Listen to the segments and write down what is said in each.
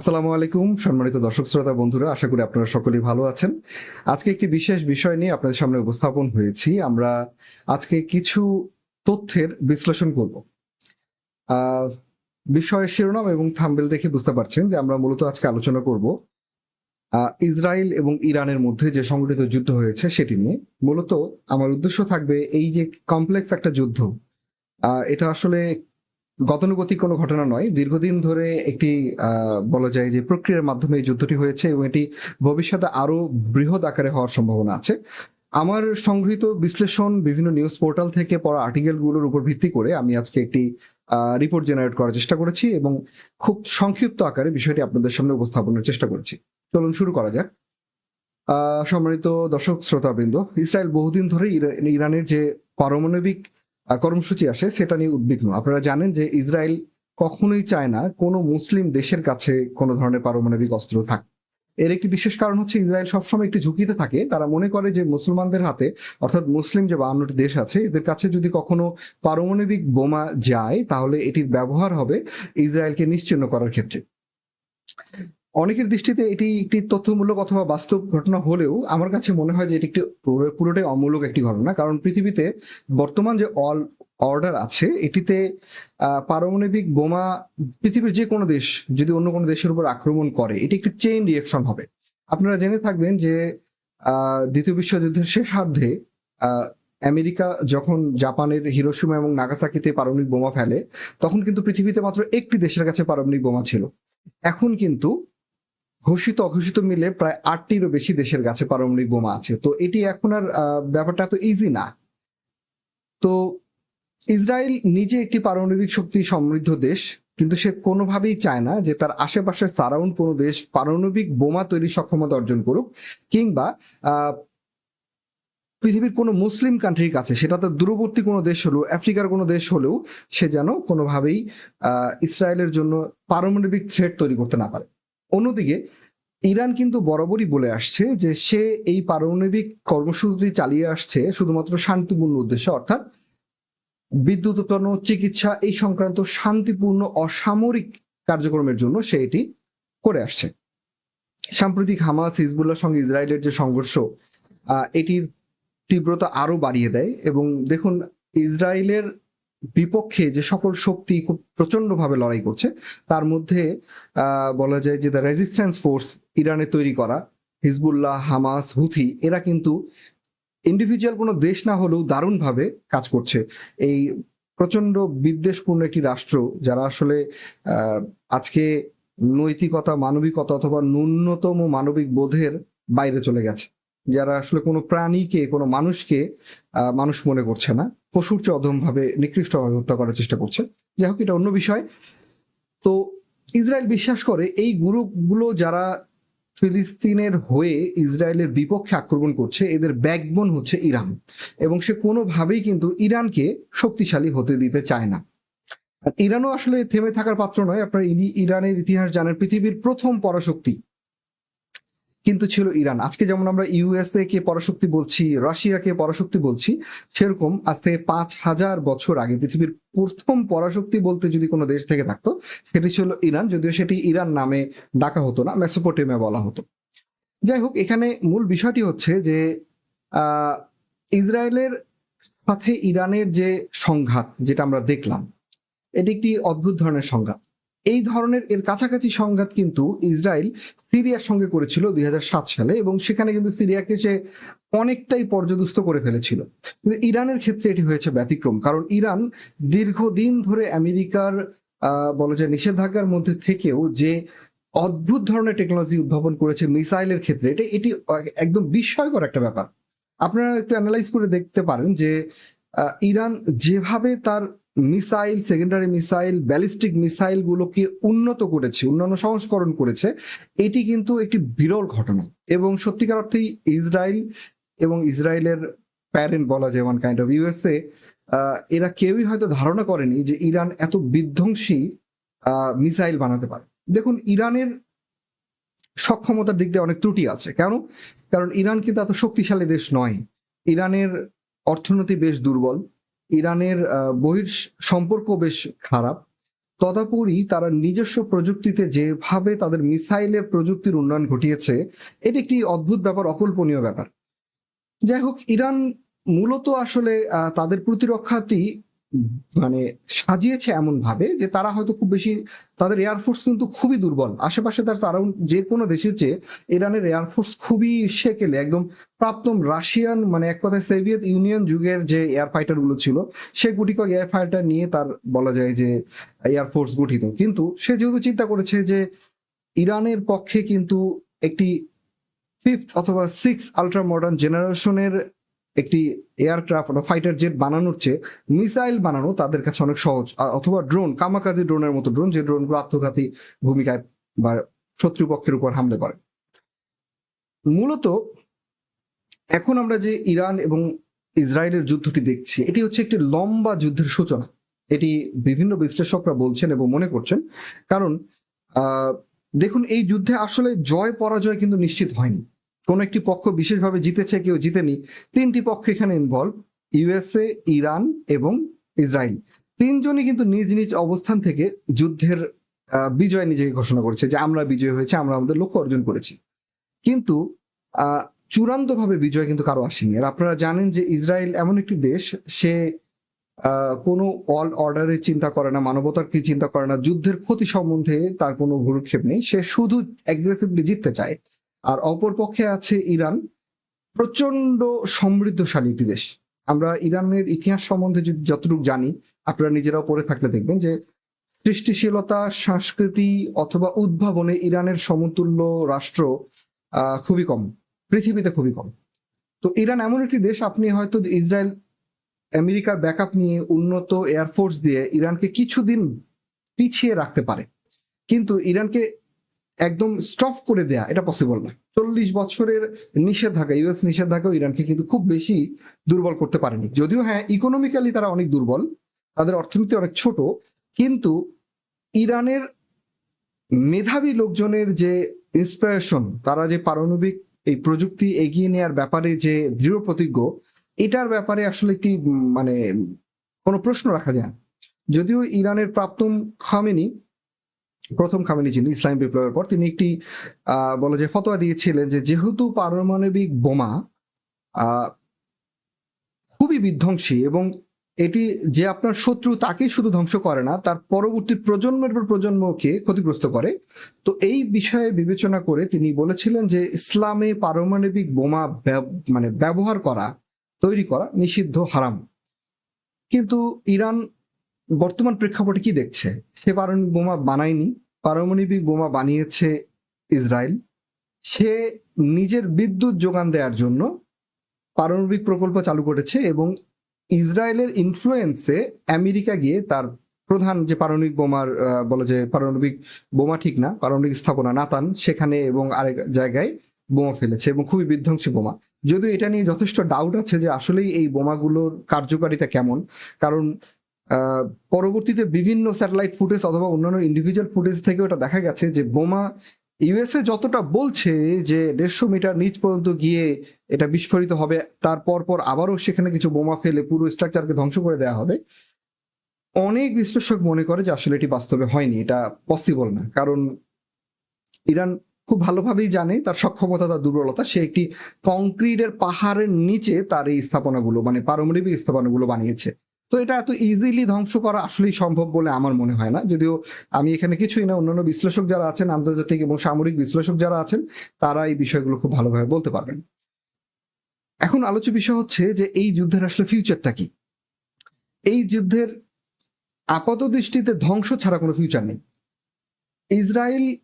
আসসালামু আলাইকুম, সম্মানিত দর্শক শ্রোতা বন্ধুরা, আশা করি আপনারা সকলেই ভালো আছেন। আজকে একটি বিশেষ বিষয় নিয়ে আপনাদের সামনে উপস্থাপন হয়েছি। আমরা আজকে কিছু তথ্যের বিশ্লেষণ করব। বিষয়ের শিরোনাম এবং থাম্বেল দেখে বুঝতে পারছেন যে আমরা মূলত আজকে আলোচনা করব ইসরায়েল এবং ইরানের মধ্যে যে সংগঠিত যুদ্ধ হয়েছে সেটি নিয়ে। মূলত আমার উদ্দেশ্য থাকবে এই যে কমপ্লেক্স একটা যুদ্ধ এটা আসলে গতানুগতিক কোনো ঘটনা নয়। দীর্ঘদিন ধরে একটি বলা যায় যে প্রক্রিয়ার মাধ্যমে এই যুদ্ধটি হয়েছে এবং এটি ভবিষ্যতে আরও বৃহৎ আকারে হওয়ার সম্ভাবনা আছে। আমার সংগৃহীত বিশ্লেষণ বিভিন্ন নিউজ পোর্টাল থেকে পড়া আর্টিকেলগুলোর উপর ভিত্তি করে আমি আজকে একটি রিপোর্ট জেনারেট করার চেষ্টা করেছি এবং খুব সংক্ষিপ্ত আকারে বিষয়টি আপনাদের সামনে উপস্থাপনের চেষ্টা করেছি। চলুন শুরু করা যাক। সম্মানিত দর্শক, শ্রোতাবৃন্দ, ইসরায়েল বহুদিন ধরে ইরা- ইরানের যে পারমাণবিক কর্মসূচি আসে, সেটা নিয়ে উদ্বিগ্ন। আপনারা জানেন যে ইসরায়েল কখনোই চায় না কোনো মুসলিম দেশের কাছে কোনো ধরনের পারমাণবিক অস্ত্র থাক। এর একটি বিশেষ কারণ হচ্ছে ইসরায়েল সবসময় একটি ঝুঁকিতে থাকে। তারা মনে করে যে মুসলমানদের হাতে, অর্থাৎ মুসলিম যে বাহান্নটি দেশ আছে, এদের কাছে যদি কখনো পারমাণবিক বোমা যায়, তাহলে এটির ব্যবহার হবে ইসরায়েলকে নিশ্চিন্ন করার ক্ষেত্রে। অনেকের দৃষ্টিতে এটি একটি তথ্যমূলক অথবা বাস্তব ঘটনা হলেও আমার কাছে মনে হয় যে এটি একটি পুরোটাই অমূলক একটি ঘটনা। কারণ পৃথিবীতে বর্তমান যে অল, অর্ডার আছে, এটিতে পারমাণবিক বোমা পৃথিবীর যে কোনো দেশ, যদি অন্য কোনো দেশের উপর আক্রমণ করে, এটি একটি চেইন রিয়াকশন হবে। আপনারা জেনে থাকবেন যে দ্বিতীয় বিশ্বযুদ্ধের শেষার্ধে আমেরিকা যখন জাপানের হিরোশিমা এবং নাগাসাকিতে পারমাণবিক বোমা ফেলে, তখন কিন্তু পৃথিবীতে মাত্র একটি দেশের কাছে পারমাণবিক বোমা ছিল। এখন কিন্তু ঘোষিত, অঘোষিত মিলে প্রায় আটটিরও বেশি দেশের কাছে পারমাণবিক বোমা আছে। তো এটি এখন আর ব্যাপারটা এত ইজি না। তো ইসরায়েল নিজে একটি পারমাণবিক শক্তি সমৃদ্ধ দেশ, কিন্তু সে কোনোভাবেই চায় না যে তার আশেপাশে সারাউন্ড কোনো দেশ পারমাণবিক বোমা তৈরির সক্ষমতা অর্জন করুক, কিংবা পৃথিবীর কোনো মুসলিম কান্ট্রির কাছে, সেটা তো দূরবর্তী কোনো দেশ হলেও, আফ্রিকার কোনো দেশ হলেও, সে যেন কোনোভাবেই ইসরায়েলের জন্য পারমাণবিক থ্রেট তৈরি করতে না পারে। অন্যদিকে ইরান কিন্তু বরাবরই বলে আসছে যে সে এই পারমাণবিক কর্মসূচি চালিয়ে আসছে শুধুমাত্র শান্তিপূর্ণ উদ্দেশ্যে, অর্থাৎ বিদ্যুৎ উৎপন্ন, চিকিৎসা, এই সংক্রান্ত শান্তিপূর্ণ, অসামরিক কার্যক্রমের জন্য সে এটি করে আসছে। সাম্প্রতিক হামাস হিজবুল্লাহর সঙ্গে ইসরায়েলের যে সংঘর্ষ এটির তীব্রতা আরও বাড়িয়ে দেয় এবং দেখুন, ইসরায়েলের বিপক্ষে যে সকল শক্তি খুব প্রচন্ডভাবে লড়াই করছে, তার মধ্যে বলা যায় যে দ্য রেজিস্ট্যান্স ফোর্স ইরানে তৈরি করা, হিজবুল্লাহ, হামাস, হুথি, এরা কিন্তু ইন্ডিভিজুয়াল কোনো দেশ না হলেও দারুণভাবে কাজ করছে। এই প্রচণ্ড বিদ্বেষপূর্ণ একটি রাষ্ট্র যারা আসলে আজকে নৈতিকতা, মানবিকতা অথবা ন্যূনতম মানবিক বোধের বাইরে চলে গেছে। যারা আসলে কোনো প্রাণীকে, কোনো মানুষকে মানুষ মনে করছে না। পশুর চেয়ে অধমভাবে নিকৃষ্টভাবে হত্যা করার চেষ্টা করছে। যাই হোক, এটা অন্য বিষয়। তো ইসরায়েল বিশ্বাস করে এই গ্রুপগুলো যারা ফিলিস্তিনের হয়ে ইসরায়েলের বিপক্ষে আক্রমণ করছে, এদের ব্যাকবোন হচ্ছে ইরান। এবং সে কোনোভাবেই কিন্তু ইরানকে শক্তিশালী হতে দিতে চায় না। ইরানও আসলে থেমে থাকার পাত্র নয়। আপনার ইরানের ইতিহাস জানেন, পৃথিবীর প্রথম পরাশক্তি। কিন্তু ছিল ইরান। আজকে যেমন আমরা ইউএসএ কে পরাশক্তি বলছি, রাশিয়াকে পরাশক্তি বলছি, সেরকম আজ থেকে পাঁচ হাজার বছর আগে পৃথিবীর প্রথম পরাশক্তি বলতে যদি কোনো দেশ থেকে থাকতো, সেটি ছিল ইরান, যদিও সেটি ইরান নামে ডাকা হতো না, মেসোপটেমিয়া বলা হতো। যাই হোক, এখানে মূল বিষয়টি হচ্ছে যে ইসরায়েলের সাথে ইরানের যে সংঘাত, যেটা আমরা দেখলাম, এটি একটি অদ্ভুত ধরনের সংঘাত। এই ধরনের এর কাছাকাছি সংঘাত কিন্তু ইসরায়েল সিরিয়ার সঙ্গে করেছিল দু হাজার সাত সালে এবং সেখানে কিন্তু সিরিয়াকে সে অনেকটাই পর্যদস্ত করে ফেলেছিল। কিন্তু ইরানের ক্ষেত্রে এটি হয়েছে ব্যতিক্রম, কারণ ইরান দীর্ঘদিন ধরে আমেরিকার বলা যায় নিষেধাজ্ঞার মধ্যে থেকেও যে অদ্ভুত ধরনের টেকনোলজি উদ্ভাবন করেছে মিসাইলের ক্ষেত্রে, এটা, এটি একদম বিস্ময়কর একটা ব্যাপার। আপনারা একটু অ্যানালাইজ করে দেখতে পারেন যে ইরান যেভাবে তার missile secondary missile ballistic missile গুলোকে উন্নত করেছে উন্নয়ন সংস্করণ করেছে। এটি কিন্তু একটি বিরল ঘটনা এবং সত্যিকার অর্থেই ইসরায়েল এবং ইসরায়েলের প্যারেন্ট বলা যায় ওয়ান কাইন্ড অফ ইউএসএ এরা কেউই হয়তো ধারণা করেনি যে ইরান এত বিধ্বংসী মিসাইল বানাতে পারে। দেখুন, ইরানের সক্ষমতার দিক দিয়ে অনেক ত্রুটি আছে। কেন? কারণ ইরান কিন্তু এত শক্তিশালী দেশ নয়। ইরানের অর্থনীতি বেশ দুর্বল। ইরানের বহির সম্পর্ক বেশ খারাপ। তদাপরি তারা নিজস্ব প্রযুক্তিতে যেভাবে তাদের মিসাইলের প্রযুক্তির উন্নয়ন ঘটিয়েছে, এটি একটি অদ্ভুত ব্যাপার, অকল্পনীয় ব্যাপার। যাই হোক, ইরান মূলত আসলে তাদের প্রতিরক্ষাটি মানে সাজিয়েছে এমন ভাবে যে তারা হয়তো খুব বেশি, তাদের এয়ারফোর্স কিন্তু খুবই দুর্বল। আশেপাশে তার সারাউন্ড যে কোনো দেশের চেয়ে ইরানের এয়ারফোর্স খুবই সেকেলে, একদম প্রাপ্তম রাশিয়ান মানে এক কথায় সোভিয়েত ইউনিয়ন যুগের যে এয়ার ফাইটারগুলো ছিল, সে গুটিকয় এয়ার ফাইটার নিয়ে তার বলা যায় যে এয়ারফোর্স গঠিত। কিন্তু সে যেহেতু চিন্তা করেছে যে ইরানের পক্ষে কিন্তু একটি ফিফথ অথবা সিক্স আলট্রা মডার্ন জেনারেশনের একটি এয়ারক্রাফট বা ফাইটার জেট বানানোর চেয়ে মিসাইল বানানো তাদের কাছে অনেক সহজ। অথবা ড্রোন কামাকাজি ড্রোনের মতো ড্রোন যে ড্রোনগুলো আত্মঘাতী ভূমিকায় বা শত্রুপক্ষের উপর হামলে করে। মূলত এখন আমরা যে ইরান এবং ইসরায়েলের যুদ্ধটি দেখছি, এটি হচ্ছে একটি লম্বা যুদ্ধের সূচনা। এটি বিভিন্ন বিশ্লেষকরা বলছেন এবং মনে করছেন। কারণ দেখুন, এই যুদ্ধে আসলে জয় পরাজয় কিন্তু নিশ্চিত হয়নি। কোনো একটি পক্ষ বিশেষভাবে জিতেছে কেউ জিতেনি, তিনটি পক্ষ এখানে ইনভলভ ইউএসএ ইরান এবং ইসরায়েল তিনজনই কিন্তু নিজ নিজ অবস্থান থেকে যুদ্ধের বিজয় নিজেকে ঘোষণা করেছে যে আমরা বিজয় হয়েছে, আমরা আমাদের লক্ষ্য অর্জন করেছি। কিন্তু চূড়ান্তভাবে বিজয় কিন্তু কারও আসেনি। আর আপনারা জানেন যে ইসরায়েল এমন একটি দেশ, সে কোনো অল অর্ডারের চিন্তা করে না, মানবতার কি চিন্তা করে না, যুদ্ধের ক্ষতি সম্বন্ধে তার কোনো ভুরুক্ষেপ নেই। সে শুধু অ্যাগ্রেসিভলি জিততে চায়। আর অপর পক্ষে আছে ইরান। প্রচণ্ড সমৃদ্ধশালী একটি দেশ। আমরা ইরানের ইতিহাস সম্বন্ধে যদি যতটুকু জানি, আপনারা নিজেরাও পড়ে থাকলে দেখবেন যে সৃষ্টিশীলতা, সংস্কৃতি অথবা উদ্ভাবনে ইরানের সমতুল্য রাষ্ট্র খুবই কম। পৃথিবীতে খুবই কম। তো ইরান এমন একটি দেশ, আপনি হয়তো ইসরায়েল, আমেরিকার ব্যাকআপ নিয়ে উন্নত এয়ারফোর্স দিয়ে ইরানকে কিছুদিন পিছিয়ে রাখতে পারে। কিন্তু ইরানকে একদম স্টপ করে দেয়া, এটা পসিবল না। চল্লিশ বছরের নিষেধাজ্ঞা ইউএস নিষেধাজ্ঞাও ইরানকে কিন্তু খুব বেশি দুর্বল করতে পারেনি। যদিও হ্যাঁ ইকোনমিক্যালি তারা অনেক দুর্বল, তাদের অর্থনীতি অনেক ছোট, কিন্তু ইরানের মেধাবী লোকজনের যে ইন্সপিরেশন তারা যে পারমাণবিক এই প্রযুক্তি এগিয়ে নেওয়ার ব্যাপারে যে দৃঢ় প্রতিজ্ঞ, এটার ব্যাপারে আসলে একটি মানে কোনো প্রশ্ন রাখা যায় যদিও ইরানের প্রাক্তন খামেনি প্রথম খামেনি যিনি ইসলাম বিপ্লবের পর, তিনি একটি বলা যায় ফতোয়া দিয়েছিলেন যে যেহেতু পারমাণবিক বোমা খুবই বিধ্বংসী এবং এটি যে আপনার শত্রু তাকেই শুধু ধ্বংস করে না, তার পরবর্তী প্রজন্মের পর প্রজন্মকে ক্ষতিগ্রস্ত করে। তো এই বিষয়ে বিবেচনা করে তিনি বলেছিলেন যে ইসলামে পারমাণবিক বোমা মানে ব্যবহার করা, তৈরি করা নিষিদ্ধ হারাম। কিন্তু ইরান বর্তমান প্রেক্ষাপটে কি দেখছে? সে পারমাণবিক বোমা বানায়নি। পারমাণবিক বোমা বানিয়েছে ইসরায়েল। সে নিজের বিদ্যুৎ যোগান দেওয়ার জন্য পারমাণবিক প্রকল্প চালু করেছে এবং ইসরায়েলের ইনফ্লুয়েন্সে আমেরিকা গিয়ে তার প্রধান যে পারমাণবিক বোমার বলে যে পারমাণবিক বোমা ঠিক না, পারমাণবিক স্থাপনা নাতান, সেখানে এবং আরেক জায়গায় বোমা ফেলেছে এবং খুবই বিধ্বংসী বোমা। যদিও এটা নিয়ে যথেষ্ট ডাউট আছে যে আসলেই এই বোমাগুলোর কার্যকারিতা কেমন, কারণ পরবর্তীতে বিভিন্ন স্যাটেলাইট ফুটেজ অথবা অন্যান্য ইন্ডিভিজুয়াল ফুটেজ থেকে ওটা দেখা গেছে যে বোমা ইউএসএ যতটা বলছে যে দেড়শো মিটার নিচ পর্যন্ত গিয়ে এটা বিস্ফোরিত হবে তারপর পর আবারও সেখানে কিছু বোমা ফেলে পুরো স্ট্রাকচারকে ধ্বংস করে দেওয়া হবে। অনেক বিশ্লেষক মনে করে যে আসলে এটি বাস্তবে হয়নি, এটা পসিবল না। কারণ ইরান খুব ভালোভাবেই জানে তার সক্ষমতা, তার দুর্বলতা, সে একটি কংক্রিটের পাহাড়ের নিচে তার এই স্থাপনাগুলো মানে পারমাণবিক স্থাপনাগুলো বানিয়েছে। তো এটা এত ইজিলি ধ্বংস করা আসলেই সম্ভব বলে আমার মনে হয় না। যদিও আমি এখানে কিছুই না, অন্যান্য বিশ্লেষক যারা আছেন, আন্তর্জাতিক এবং সামরিক বিশ্লেষক যারা আছেন, তারা এই বিষয়গুলো খুব ভালোভাবে বলতে পারবেন। এখন আলোচ্য বিষয় হচ্ছে যে এই যুদ্ধের আসলে ফিউচারটা কি? এই যুদ্ধের আপাত দৃষ্টিতে ধ্বংস ছাড়া কোনো ফিউচার নেই। ইসরায়েল,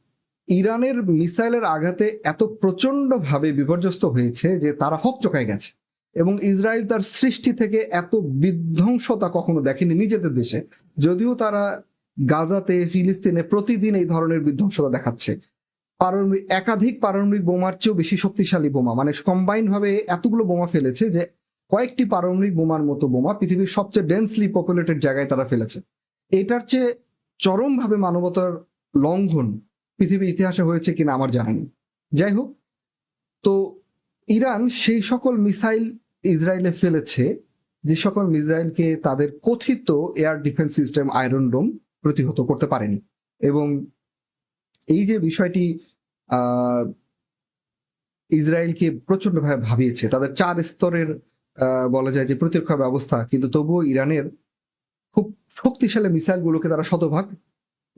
ইরানের মিসাইলের আঘাতে এত প্রচন্ডভাবে বিপর্যস্ত হয়েছে যে তারা হক চকায় গেছে। এবং ইসরায়েল তার সৃষ্টি থেকে এত বিধ্বংসতা কখনো দেখেনি নিজেদের দেশে, যদিও তারা গাজাতে, ফিলিস্তিনে প্রতিদিন এই ধরনের বিধ্বংসতা দেখাচ্ছে। পারমাণবিক, একাধিক পারমাণবিক বোমার চেয়েও বেশি শক্তিশালী বোমা মানে কম্বাইন্ড ভাবে এতগুলো বোমা ফেলেছে যে কয়েকটি পারমাণবিক বোমার মতো বোমা পৃথিবীর সবচেয়ে ডেন্সলি পপুলেটেড জায়গায় তারা ফেলেছে। এটার চেয়ে চরমভাবে মানবতার লঙ্ঘন পৃথিবীর ইতিহাসে হয়েছে কিনা আমার জানা যাই হোক, তো ইরান সেই সকল মিসাইল ইসরায়েলে ফেলেছে যে সকল মিসাইলকে তাদের কথিত air defence system iron dome প্রতিহত করতে পারেনি। এবং এই যে বিষয়টি ইসরায়েলকে প্রচন্ডভাবে ভাবিয়েছে, তাদের চার স্তরের বলা যায় যে প্রতিরক্ষা ব্যবস্থা, কিন্তু তবুও ইরানের খুব শক্তিশালী মিসাইলগুলোকে তারা শতভাগ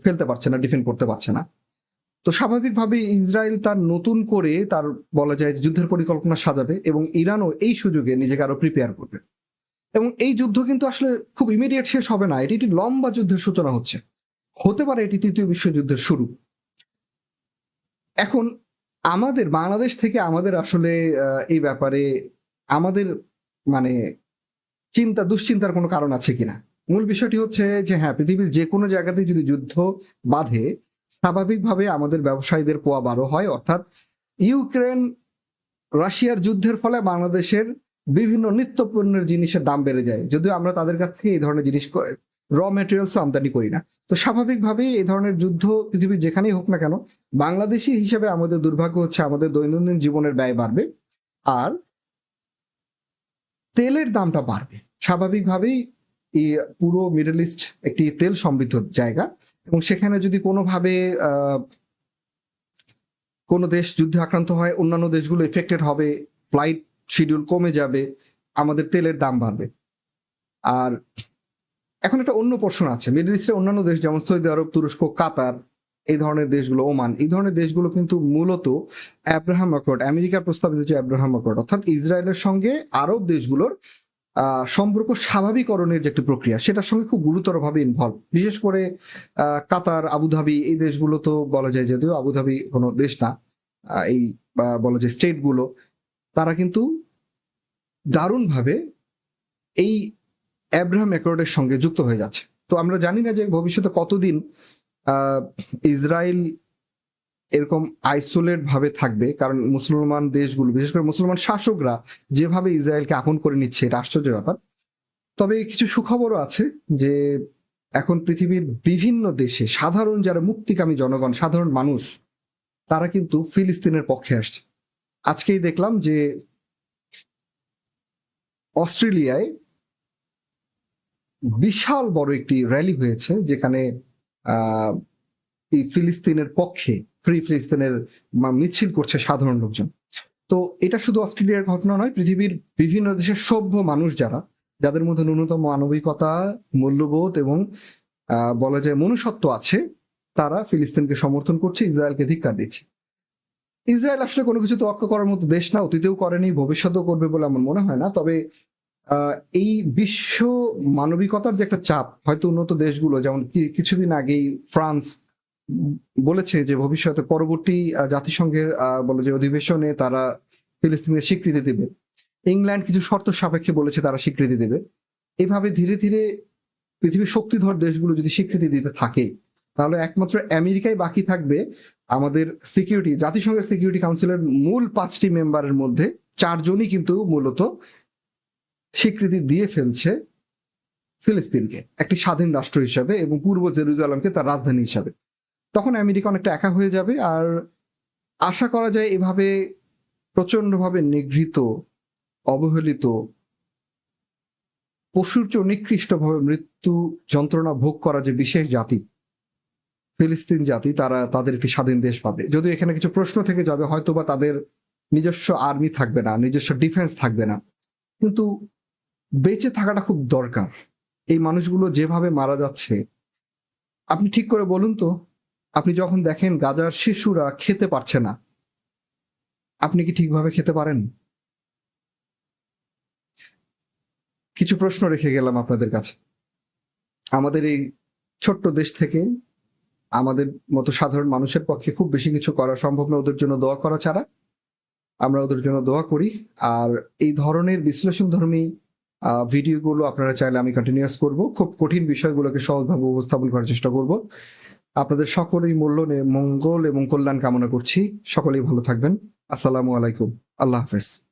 ফেলতে পারছে না, ডিফেন্ড করতে পারছে না। তো স্বাভাবিকভাবে ইসরায়েল তার নতুন করে তার বলা যায় যুদ্ধের পরিকল্পনা সাজাবে এবং ইরানও এই সুযোগে নিজেকে আরও প্রিপেয়ার করবে। এবং এই যুদ্ধ কিন্তু আসলে খুব ইমিডিয়েট শেষ হবে না। এটি একটি লম্বা যুদ্ধের সূচনা হচ্ছে। হতে পারে এটি তৃতীয় বিশ্বযুদ্ধের শুরু। এখন আমাদের বাংলাদেশ থেকে আমাদের আসলে এই ব্যাপারে আমাদের মানে চিন্তা, দুশ্চিন্তার কোনো কারণ আছে কিনা? মূল বিষয়টি হচ্ছে যে হ্যাঁ পৃথিবীর যে কোনো জায়গাতে যদি যুদ্ধ বাঁধে স্বাভাবিকভাবে আমাদের ব্যবসায়ীদের পোয়া বারো হয়, অর্থাৎ ইউক্রেন রাশিয়ার যুদ্ধের ফলে বাংলাদেশের বিভিন্ন নিত্য পণ্যের জিনিসের দাম বেড়ে যায়। যদিও আমরা তাদের কাছ থেকে এই ধরনের জিনিস র মেটেরিয়ালস আমদানি করি না। তো স্বাভাবিকভাবেই এই ধরনের যুদ্ধ পৃথিবীর যেখানেই হোক না কেন, বাংলাদেশি হিসেবে আমাদের দুর্ভাগ্য হচ্ছে আমাদের দৈনন্দিন জীবনের ব্যয় বাড়বে আর তেলের দামটা বাড়বে। স্বাভাবিকভাবেই পুরো মিডল ইস্ট একটি তেল সমৃদ্ধ জায়গা। এবং সেখানে যদি কোনোভাবে কোনো দেশ যুদ্ধে আক্রান্ত হয়, অন্যান্য দেশগুলো এফেক্টেড হবে ফ্লাইট শিডিউল কমে যাবে, আমাদের তেলের দাম বাড়বে। আর এখন একটা অন্য প্রশ্ন আছে। মিডল ইস্টের অন্যান্য দেশ যেমন সৌদি আরব, তুরস্ক, কাতার, এই ধরনের দেশগুলো, ওমান, এই ধরনের দেশগুলো কিন্তু মূলত অ্যাব্রাহাম অ্যাকর্ড আমেরিকার প্রস্তাবিত যে অ্যাব্রাহাম অ্যাকর্ড অর্থাৎ ইসরায়েলের সঙ্গে আরব দেশগুলোর সম্পর্ক স্বাভাবিকরণের যে একটি প্রক্রিয়া, সেটার সঙ্গে খুব গুরুতরভাবে ইনভলভ বিশেষ করে কাতার, আবুধাবি, এই দেশগুলো তো বলা যায় যদিও আবুধাবি কোনো দেশ না এই বলা যায় স্টেটগুলো, তারা কিন্তু দারুণভাবে এই অ্যাব্রাহাম অ্যাকর্ডের সঙ্গে যুক্ত হয়ে যাচ্ছে। তো আমরা জানি না যে ভবিষ্যতে কতদিন ইসরায়েল এরকম আইসোলেট ভাবে থাকবে, কারণ মুসলমান দেশগুলো, বিশেষ করে মুসলমান শাসকরা যেভাবে ইসরায়েলকে আপন করে নিচ্ছে, এটা আশ্চর্য ব্যাপার। তবে কিছু সুখবরও আছে যে, এখন পৃথিবীর বিভিন্ন দেশে সাধারণ যারা মুক্তিকামী জনগণ, সাধারণ মানুষ, তারা কিন্তু ফিলিস্তিনের পক্ষে আসছে। আজকেই দেখলাম যে, অস্ট্রেলিয়ায় বিশাল বড় একটি র্যালি হয়েছে, যেখানে এই ফিলিস্তিনের পক্ষে ফ্রি ফিলিস্তিনের মিছিল করছে সাধারণ লোকজন। তো এটা শুধু অস্ট্রেলিয়ার ঘটনা নয়, পৃথিবীর বিভিন্ন দেশের সভ্য মানুষ যারা, যাদের মধ্যে ন্যূনতম মানবিকতা, মূল্যবোধ এবং বলা যায় মনুষ্যত্ব আছে, তারা ফিলিস্তিনকে সমর্থন করছে, ইসরায়েলকে ধিক্কার দিচ্ছে। ইসরায়েল আসলে কোনো কিছু তোয়াক্কা করার মতো দেশ না, অতীতেও করেনি, ভবিষ্যতেও করবে বলে আমার মনে হয় না, তবে এই বিশ্ব মানবিকতার যে একটা চাপ, হয়তো উন্নত দেশগুলো, যেমন কিছুদিন আগেই ফ্রান্স বলেছে যে ভবিষ্যতে পরবর্তী জাতিসংঘের বলে যে অধিবেশনে তারা ফিলিস্তিনের স্বীকৃতি দেবে। ইংল্যান্ড কিছু শর্ত সাপেক্ষে বলেছে তারা স্বীকৃতি দেবে। এভাবে ধীরে ধীরে পৃথিবীর শক্তিধর দেশগুলো যদি স্বীকৃতি দিতে থাকে, তাহলে একমাত্র আমেরিকাই বাকি থাকবে আমাদের সিকিউরিটি, জাতিসংঘের সিকিউরিটি কাউন্সিলের মূল পাঁচটি মেম্বারের মধ্যে চারজনই কিন্তু মূলত স্বীকৃতি দিয়ে ফেলছে ফিলিস্তিনকে, একটি স্বাধীন রাষ্ট্র হিসাবে এবং পূর্ব জেরুজালেমকে তার রাজধানী হিসাবে। তখন আমেরিকা অনেকটা একা হয়ে যাবে আর আশা করা যায় এভাবে প্রচন্ডভাবে নিগৃহীত, অবহেলিত, পশুর চেয়ে নিকৃষ্টভাবে মৃত্যু যন্ত্রণা ভোগ করা যে বিশেষ জাতি, ফিলিস্তিন জাতি, তারা তাদের একটি স্বাধীন দেশ পাবে। যদিও এখানে কিছু প্রশ্ন থেকে যাবে হয়তো বা তাদের নিজস্ব আর্মি থাকবে না, নিজস্ব ডিফেন্স থাকবে না। কিন্তু বেঁচে থাকাটা খুব দরকার। এই মানুষগুলো যেভাবে মারা যাচ্ছে, আপনি ঠিক করে বলুন তো আপনি যখন দেখেন গাজার শিশুরা খেতে পারছে না, আপনি কি ঠিকভাবে খেতে পারেন? কিছু প্রশ্ন রেখে গেলাম আপনাদের কাছে। আমাদের এই ছোট্ট দেশ থেকে আমাদের মতো সাধারণ মানুষের পক্ষে খুব বেশি কিছু করা সম্ভব না, ওদের জন্য দোয়া করা ছাড়া। আমরা ওদের জন্য দোয়া করি। আর এই ধরনের বিশ্লেষণধর্মী ভিডিওগুলো আপনারা চাইলে আমি কন্টিনিউয়াস করব। খুব কঠিন বিষয়গুলোকে সহজভাবে উপস্থাপন করার চেষ্টা করব। আপনাদের সকলেই মূল্য মঙ্গল এবং কল্যাণ কামনা করছি। সকলেই ভালো থাকবেন। আসসালামু আলাইকুম। আল্লাহ হাফেজ।